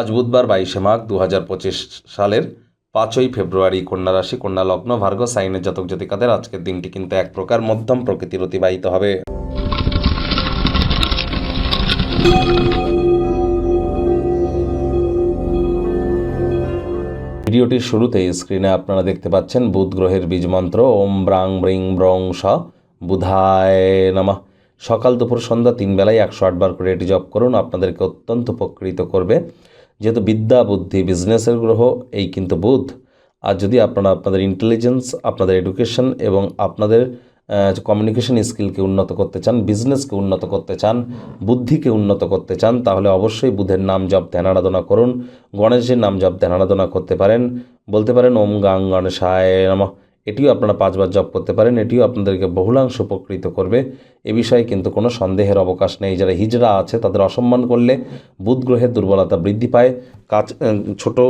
আজ বুধবার বাইশে মাঘ দু হাজার পঁচিশ সালের পাঁচই ফেব্রুয়ারি কন্যা রাশি, কন্যা লগ্ন, ভার্গ, সাইনের জাতক জাতিকাদের আজকের দিনটি কিন্তু এক প্রকার মধ্যম প্রকৃতির অতিবাহিত হবে। ভিডিওটির শুরুতেই স্ক্রিনে আপনারা দেখতে পাচ্ছেন বুধ গ্রহের বীজ মন্ত্র, ওম ব্রাং ব্রিং ব্রং স, বুধায় নমঃ। সকাল দুপুর সন্ধ্যা তিন বেলায় একশো আটবার করে এটি জপ করুন, আপনাদেরকে অত্যন্ত উপকৃত করবে। যেহেতু বিদ্যা, বুদ্ধি বিজনেসের গ্রহ, এই কিন্তু বুধ। আর যদি আপনারা আপনাদের ইন্টেলিজেন্স আপনাদের এডুকেশন এবং আপনাদের কমিউনিকেশন স্কিলকে উন্নত করতে চান বিজনেসকে উন্নত করতে চান, বুদ্ধিকে উন্নত করতে চান, তাহলে অবশ্যই বুধের নাম জপ, ধ্যান আরাধনা করুন। গণেশের নাম জপ, ধ্যান আরাধনা করতে পারেন। বলতে পারেন, ওম গাং গণেশায় নমঃ। এটিও আপনারা পাঁচবার জপ করতে পারেন, এটিও আপনাদেরকে বহুলাংশ উপকৃত করবে। এ বিষয়ে কিন্তু কোনো সন্দেহের অবকাশ নেই। যারা হিজড়া আছে, তাদের অসম্মান করলে বুধ গ্রহের দুর্বলতা বৃদ্ধি পায়। কাজ ছোটো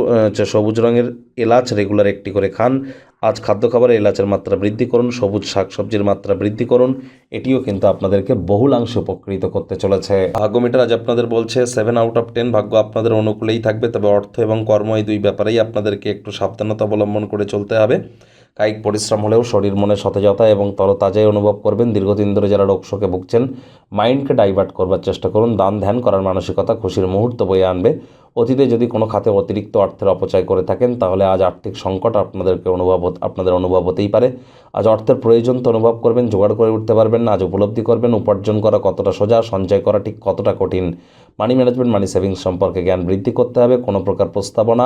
সবুজ রঙের এলাচ রেগুলার একটি করে খান। আজ খাদ্য খাবারে এলাচের মাত্রা বৃদ্ধি করুন, সবুজ শাকসবজির মাত্রা বৃদ্ধি করুন। এটিও কিন্তু আপনাদেরকে বহুলাংশে উপকৃত করতে চলেছে। ভাগ্য মিটার আজ আপনাদের বলছে সেভেন আউট অফ টেন ভাগ্য আপনাদের অনুকূলেই থাকবে। তবে অর্থ এবং কর্ম এই দুই ব্যাপারেই আপনাদেরকে একটু সাবধানতা অবলম্বন করে চলতে হবে। কায়িক পরিশ্রম হলেও শরীর, মনে সতেজতা এবং তরতাজাই অনুভব করবেন। দীর্ঘদিন ধরে যারা রোগ শোকে ভুগছেন, মাইন্ডকে ডাইভার্ট করবার চেষ্টা করুন। দান ধ্যান করার মানসিকতা খুশির মুহূর্ত বয়ে আনবে। অতীতে যদি কোনো খাতে অতিরিক্ত অর্থের অপচয় করে থাকেন, তাহলে আজ আর্থিক সংকট আপনাদেরকে অনুভব আপনাদের অনুভব হতেই পারে। আজ অর্থের প্রয়োজন তো অনুভব করবেন, জোগাড় করে উঠতে পারবেন না। আজ উপলব্ধি করবেন, উপার্জন করা কতটা সোজা, সঞ্চয় করা ঠিক কতটা কঠিন। মানি ম্যানেজমেন্ট, মানি সেভিংস সম্পর্কে জ্ঞান বৃদ্ধি করতে হবে। কোনো প্রকার প্রস্তাবনা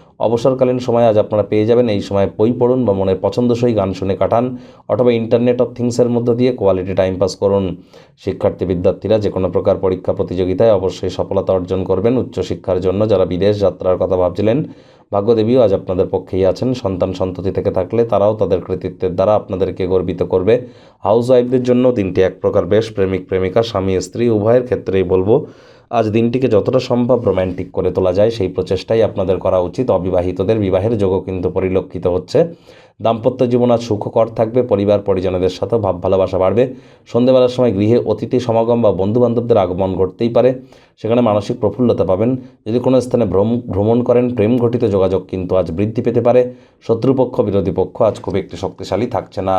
অবসরকালীন সময় আজ আপনারা পেয়ে যাবেন এই সময় বই পড়ুন বা মনের পছন্দসই গান শুনে কাটান অথবা ইন্টারনেট অফ থিংসের মধ্য দিয়ে কোয়ালিটি টাইম পাস করুন। শিক্ষার্থী বিদ্যার্থীরা যে কোনো প্রকার পরীক্ষা প্রতিযোগিতায় অবশ্যই সফলতা অর্জন করবেন উচ্চশিক্ষার জন্য। যারা বিদেশ যাত্রার কথা ভাবছিলেন, ভাগ্যদেবীও আজ আপনাদের পক্ষেই আছেন। সন্তান সন্ততি থেকে থাকলে তারাও তাদের কৃতিত্বের দ্বারা আপনাদেরকে গর্বিত করবে। হাউস ওয়াইফদের জন্য দিনটি এক প্রকার বেশ প্রেমিক প্রেমিকা স্বামী স্ত্রী উভয়ের ক্ষেত্রেই বলব। আজ দিনটিকে যতটা সম্ভব রোম্যান্টিক করে তোলা যায়, সেই প্রচেষ্টাই আপনাদের করা উচিত। অবিবাহিতদের বিবাহের যোগও কিন্তু পরিলক্ষিত হচ্ছে। দাম্পত্য জীবন আজ সুখকর থাকবে, পরিবার পরিজনদের সাথেও ভাব ভালোবাসা বাড়বে। সন্ধ্যেবেলার সময় গৃহে অতিথি সমাগম বা বন্ধুবান্ধবদের আগমন ঘটতেই পারে। সেখানে মানসিক প্রফুল্লতা পাবেন। যদি কোনো স্থানে ভ্রম, ভ্রমণ করেন, প্রেম ঘটিত যোগাযোগ কিন্তু আজ বৃদ্ধি পেতে পারে। শত্রুপক্ষ, বিরোধী পক্ষ আজ খুব একটি শক্তিশালী থাকছে না।